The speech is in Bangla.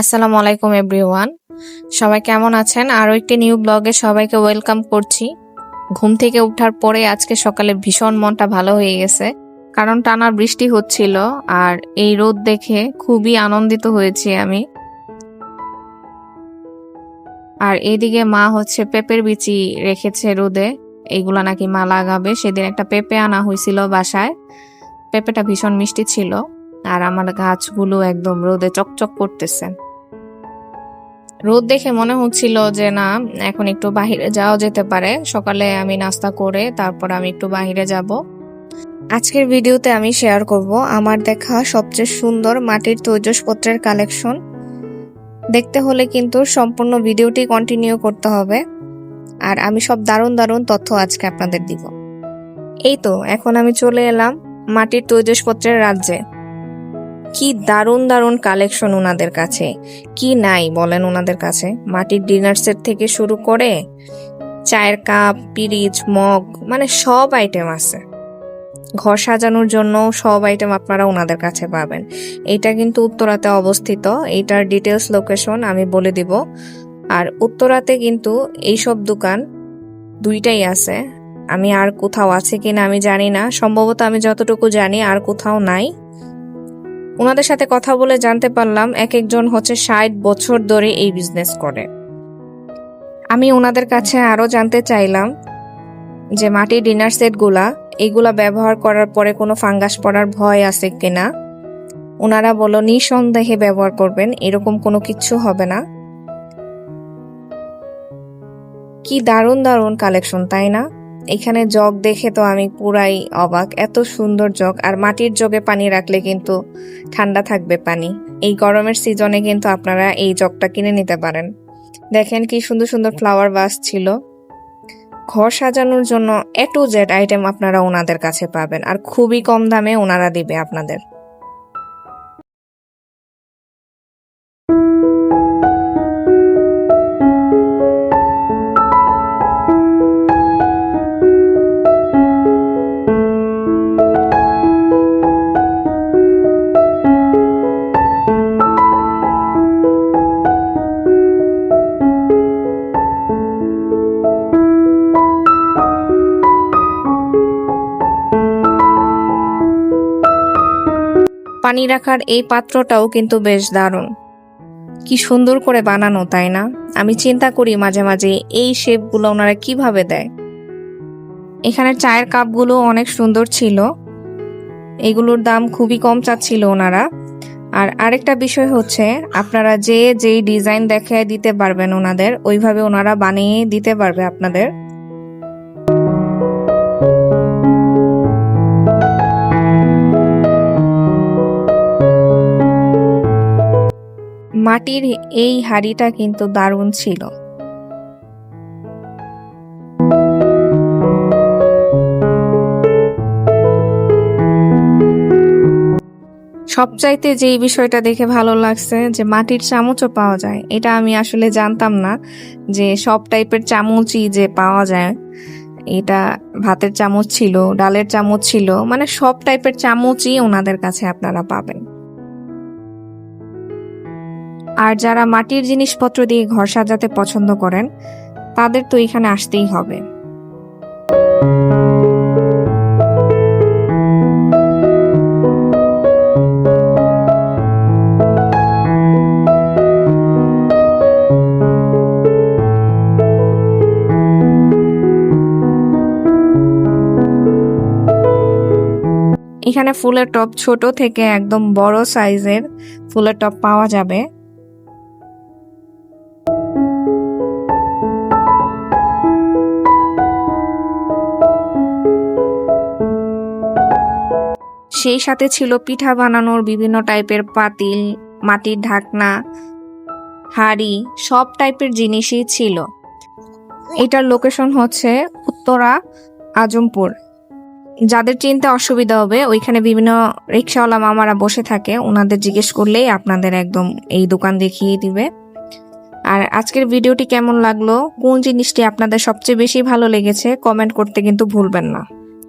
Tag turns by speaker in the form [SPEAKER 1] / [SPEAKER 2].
[SPEAKER 1] আসসালামু আলাইকুম, এভরিওয়ান। সবাই কেমন আছেন? আরও একটি নিউ ব্লগে সবাইকে ওয়েলকাম করছি। ঘুম থেকে ওঠার পরে আজকে সকালে ভীষণ মনটা ভালো হয়ে গেছে, কারণ টানা বৃষ্টি হচ্ছিল আর এই রোদ দেখে খুবই আনন্দিত হয়েছি আমি। আর এইদিকে মা হচ্ছে পেঁপের বিচি রেখেছে রোদে এইগুলা নাকি মা লাগাবে। সেদিন একটা পেঁপে আনা হয়েছিল বাসায়, পেঁপেটা ভীষণ মিষ্টি ছিল আর আমার গাছগুলো একদম রোদে চকচক করতেছে। রোদ দেখে মনে হচ্ছিল যে, না, এখন একটু বাহিরে যাওয়া যেতে পারে। সকালে আমি নাস্তা করে তারপর আমি একটু বাহিরে যাব। আজকের ভিডিওতে আমি শেয়ার করব আমার দেখা সবচেয়ে সুন্দর মাটির তৈজসপত্রের কালেকশন। দেখতে হলে কিন্তু সম্পূর্ণ ভিডিওটি কন্টিনিউ করতে হবে। আর আমি সব দারুণ দারুণ তথ্য আজকে আপনাদের দিব। এই তো, এখন আমি চলে এলাম মাটির তৈজসপত্রের রাজ্যে। কি দারুণ দারুণ কালেকশন ওনাদের কাছে। কি নাই বলেন ওনাদের কাছে? মাটির ডিনার সেট থেকে শুরু করে চায়ের কাপ পিরিচ, মগ মানে সব আইটেম আছে। ঘর সাজানোর জন্য সব আইটেম আপনারা ওনাদের কাছে পাবেন। এটা কিন্তু উত্তরাতে অবস্থিত। এইটার ডিটেলস লোকেশন আমি বলে দিব। আর উত্তরাতে কিন্তু এইসব দোকান দুইটাই আছে। আমি আর কোথাও আছে কিনা আমি জানি না। সম্ভবত আমি যতটুকু জানি আর কোথাও নাই। ওনাদের সাথে কথা বলে জানতে পারলাম এক একজন হচ্ছে ষাট বছর ধরে এই বিজনেস করে। আমি ওনাদের কাছে আরও জানতে চাইলাম যে মাটির ডিনার সেটগুলা এগুলা ব্যবহার করার পরে কোনো ফাঙ্গাস পড়ার ভয় আছে কিনা? ওনারা বলো, নিঃসন্দেহে ব্যবহার করবেন, এরকম কোনো কিচ্ছু হবে না। কি দারুণ দারুণ কালেকশন তাই না? এখানে জগ দেখে তো আমি পুরাই অবাক। এত সুন্দর জগ, আর মাটির জগে পানি রাখলে কিন্তু ঠান্ডা থাকবে পানি। এই গরমের সিজনে কিন্তু আপনারা এই জগটা কিনে নিতে পারেন। দেখেন কি সুন্দর সুন্দর ফ্লাওয়ার বাস ছিল। ঘর সাজানোর জন্য এ টু জেড আইটেম আপনারা ওনাদের কাছে পাবেন, আর খুবই কম দামে ওনারা দিবে আপনাদের। পানি রাখার এই পাত্রটাও কিন্তু বেশ দারুণ। কি সুন্দর করে বানানো, তাই না? আমি চিন্তা করি মাঝে মাঝে এই শেপগুলো ওনারা কীভাবে দেয়। এখানে চায়ের কাপগুলো অনেক সুন্দর ছিল। এগুলোর দাম খুবই কম চাচ্ছিল ওনারা। আর আরেকটা বিষয় হচ্ছে, আপনারা যে, যেই ডিজাইন দেখে দিতে পারবেন ওনাদের, ওইভাবে ওনারা বানিয়ে দিতে পারবে আপনাদের। মাটির এই হাড়িটা কিন্তু দারুণ ছিল। সবচাইতে যেই বিষয়টা দেখে ভালো লাগছে যে মাটির চামচও পাওয়া যায়, এটা আমি আসলে জানতাম না যে সব টাইপের চামচই যে পাওয়া যায়। এটা ভাতের চামচ ছিল, ডালের চামচ ছিল মানে সব টাইপের চামচই ওনাদের কাছে আপনারা পাবেন। আর যারা মাটির জিনিসপত্র দিয়ে ঘর সাজাতে পছন্দ করেন, তাদের তো এখানে আসতেই হবে। এখানে ফুলের টপ ছোট থেকে একদম বড় সাইজের ফুলের টপ পাওয়া যাবে। সেই সাথে ছিল পিঠা বানানোর বিভিন্ন টাইপের পাতিল, মাটির ঢাকনা, হাড়ি, সব টাইপের জিনিসই ছিল। এটার লোকেশন হচ্ছে উত্তরা, আজমপুর। যাদের চিনতে অসুবিধা হবে, ওইখানে বিভিন্ন রিক্সাওয়ালা মামারা বসে থাকে ওনাদের জিজ্ঞেস করলেই আপনাদের একদম এই দোকান দেখিয়ে দিবে। আর আজকের ভিডিওটি কেমন লাগল? কোন জিনিসটি আপনাদের সবচেয়ে বেশি ভালো লেগেছে? কমেন্ট করতে কিন্তু ভুলবেন না।